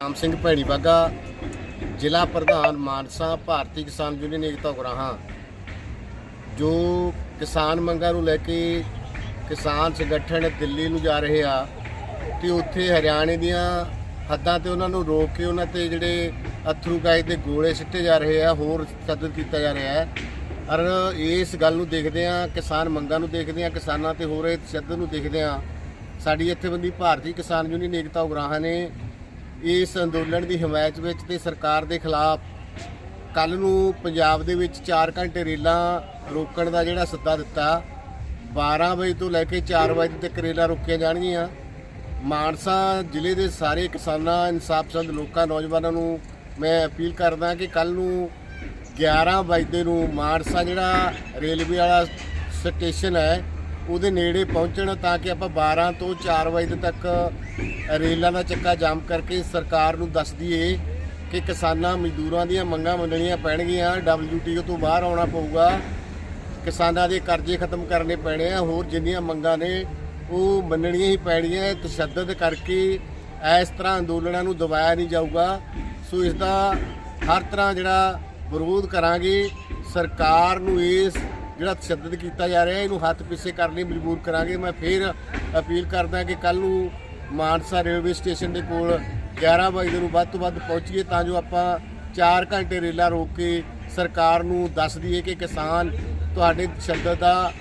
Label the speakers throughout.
Speaker 1: ਰਾਮ ਸਿੰਘ ਭੈਣੀ ਬਾਗਾ, ਜ਼ਿਲ੍ਹਾ ਪ੍ਰਧਾਨ ਮਾਨਸਾ, ਭਾਰਤੀ ਕਿਸਾਨ ਯੂਨੀਅਨ ਏਕਤਾ ਉਗਰਾਹਾਂ ਜੋ ਕਿਸਾਨ ਮੰਗਾਂ ਨੂੰ ਲੈ ਕੇ ਕਿਸਾਨ ਸੰਗਠਨ ਦਿੱਲੀ ਨੂੰ ਜਾ ਰਹੇ ਆ, ਤੇ ਉੱਥੇ ਹਰਿਆਣੇ ਦੀਆਂ ਹੱਦਾਂ ਤੇ ਉਹਨਾਂ ਨੂੰ ਰੋਕ ਕੇ ਉਹਨਾਂ ਤੇ ਜਿਹੜੇ ਅਥਰੂ ਗੈਸ ਦੇ ਗੋਲੇ ਸਿੱਟੇ ਜਾ ਰਹੇ ਆ, ਹੋਰ ਤਸੱਦਦ ਕੀਤਾ ਜਾ ਰਿਹਾ ਹੈ। ਔਰ ਇਸ ਗੱਲ ਨੂੰ ਦੇਖਦੇ ਆ ਕਿਸਾਨ ਮੰਗਾਂ ਨੂੰ ਦੇਖਦੇ ਆ ਕਿਸਾਨਾਂ ਤੇ ਹੋ ਰਹੇ ਤਸੱਦਦ ਨੂੰ ਦੇਖਦੇ ਆ ਸਾਡੀ ਬੰਦੀ ਭਾਰਤੀ ਕਿਸਾਨ ਯੂਨੀਅਨ ਏਕਤਾ ਉਗਰਾਹਾਂ ਨੇ ਇਸ ਅੰਦੋਲਨ ਦੀ ਹਮਾਇਤ ਵਿੱਚ ਤੇ ਸਰਕਾਰ ਦੇ ਖਿਲਾਫ ਕੱਲ ਨੂੰ ਪੰਜਾਬ ਦੇ ਵਿੱਚ 4 ਘੰਟੇ ਰੇਲਾਂ ਰੋਕਣ ਦਾ ਜਿਹੜਾ ਸੱਦਾ ਦਿੱਤਾ 12 ਵਜੇ ਤੋਂ ਲੈ ਕੇ 4 ਵਜੇ ਤੱਕ ਰੇਲਾਂ ਰੋਕੀਆਂ ਜਾਣਗੀਆਂ। ਮਾਨਸਾ ਜ਼ਿਲ੍ਹੇ ਦੇ ਸਾਰੇ ਕਿਸਾਨਾਂ ਇਨਸਾਫ ਪਸੰਦ ਲੋਕਾਂ, ਨੌਜਵਾਨਾਂ ਨੂੰ ਮੈਂ ਅਪੀਲ ਕਰਦਾ ਕਿ ਕੱਲ ਨੂੰ 11 ਵਜੇ ਨੂੰ ਮਾਨਸਾ ਜਿਹੜਾ ਰੇਲਵੇ ਵਾਲਾ ਸਟੇਸ਼ਨ ਹੈ ਉਹਦੇ ਨੇੜੇ ਪਹੁੰਚਣ ਤਾਂ ਕਿ ਆਪਾਂ 12 ਤੋਂ 4 ਵਜੇ ਤੱਕ ਰੇਲਾਂ ਦਾ ਚੱਕਾ ਜਾਮ ਕਰਕੇ ਸਰਕਾਰ ਨੂੰ ਦੱਸ ਦਈਏ ਕਿ ਕਿਸਾਨਾਂ ਮਜ਼ਦੂਰਾਂ ਦੀਆਂ ਮੰਗਾਂ ਮੰਨਣੀਆਂ ਪੈਣਗੀਆਂ। WTO ਤੋਂ ਬਾਹਰ ਆਉਣਾ ਪਊਗਾ। ਕਿਸਾਨਾਂ ਦੇ ਕਰਜ਼ੇ ਖਤਮ ਕਰਨੇ ਪੈਣੇ ਆ। ਹੋਰ ਜਿੰਨੀਆਂ ਮੰਗਾਂ ਨੇ, ਉਹ ਮੰਨਣੀਆਂ ਹੀ ਪੈਣੀਆਂ। ਤਸ਼ੱਦਦ ਕਰਕੇ ਇਸ ਤਰ੍ਹਾਂ ਅੰਦੋਲਨਾਂ ਨੂੰ ਦਬਾਇਆ ਨਹੀਂ ਜਾਊਗਾ। ਸੋ ਇਸ ਦਾ ਹਰ ਤਰ੍ਹਾਂ ਜਿਹੜਾ ਵਿਰੋਧ ਕਰਾਂਗੇ, ਸਰਕਾਰ ਨੂੰ ਇਸ ਜਿਹੜਾ ਤਸ਼ੱਦਦ ਕੀਤਾ ਜਾ ਰਿਹਾ, ਇਹਨੂੰ ਹੱਥ ਪਿੱਛੇ ਕਰਨ ਲਈ, ਮਜਬੂਰ ਕਰਾਂਗੇ। ਮੈਂ ਫੇਰ ਅਪੀਲ ਕਰਦਾ ਕਿ ਕੱਲ ਨੂੰ ਮਾਨਸਾ ਰੇਲਵੇ ਸਟੇਸ਼ਨ ਦੇ ਕੋਲ 11 ਵਜੇ ਨੂੰ ਵੱਧ ਤੋਂ ਵੱਧ ਪਹੁੰਚੀਏ, ਤਾਂ ਜੋ ਆਪਾਂ 4 ਘੰਟੇ ਰੇਲਾਂ ਰੋਕ ਕੇ ਸਰਕਾਰ ਨੂੰ ਦੱਸ ਦਈਏ ਕਿ ਕਿਸਾਨ ਤੁਹਾਡੇ ਤਸ਼ੱਦਦ ਦਾ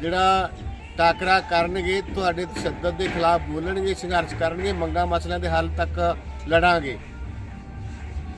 Speaker 1: ਜਿਹੜਾ ਟਾਕਰਾ ਕਰਨਗੇ, ਤੁਹਾਡੇ ਤਸ਼ੱਦਦ ਦੇ ਖਿਲਾਫ ਬੋਲਣਗੇ, ਸੰਘਰਸ਼ ਕਰਨਗੇ ਮੰਗਾਂ ਮਸਲਿਆਂ ਦੇ ਹੱਲ ਤੱਕ ਲੜਾਂਗੇ।